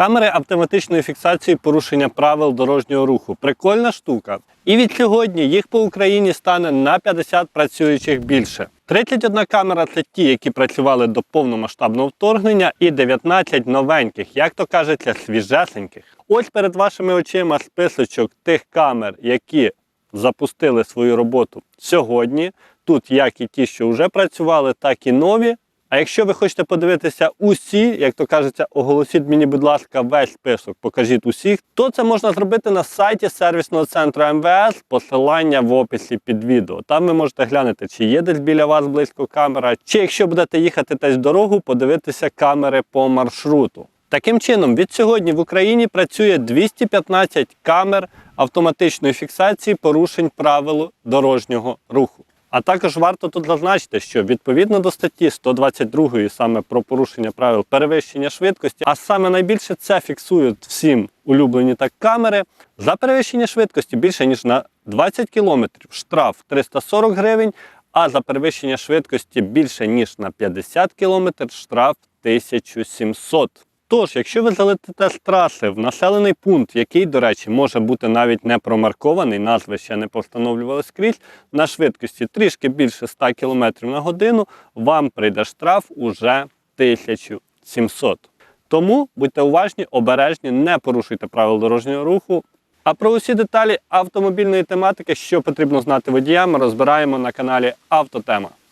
Камери автоматичної фіксації порушення правил дорожнього руху. Прикольна штука. І від сьогодні їх по Україні стане на 50 працюючих більше. 31 камера це ті, які працювали до повномасштабного вторгнення, і 19 новеньких, як то кажеться, свіжесеньких. Ось перед вашими очима списочок тих камер, які запустили свою роботу сьогодні. Тут як і ті, що вже працювали, так і нові. А якщо ви хочете подивитися усі, як то кажеться, оголосіть мені, будь ласка, весь список, покажіть усіх, то це можна зробити на сайті сервісного центру МВС, посилання в описі під відео. Там ви можете глянути, чи є десь біля вас близько камера, чи якщо будете їхати десь дорогу, подивитися камери по маршруту. Таким чином, від сьогодні в Україні працює 215 камер автоматичної фіксації порушень правил дорожнього руху. А також варто тут зазначити, що відповідно до статті 122 саме про порушення правил перевищення швидкості, а саме найбільше це фіксують всім улюблені так камери. За перевищення швидкості більше ніж на 20 км штраф 340 гривень, а за перевищення швидкості більше ніж на 50 км штраф 1700. Тож, якщо ви залетите з траси в населений пункт, який, до речі, може бути навіть не промаркований, назви ще не постановлювали скрізь, на швидкості трішки більше 100 км на годину, вам прийде штраф уже 1700. Тому будьте уважні, обережні, не порушуйте правил дорожнього руху. А про усі деталі автомобільної тематики, що потрібно знати водіям, розбираємо на каналі Автотема.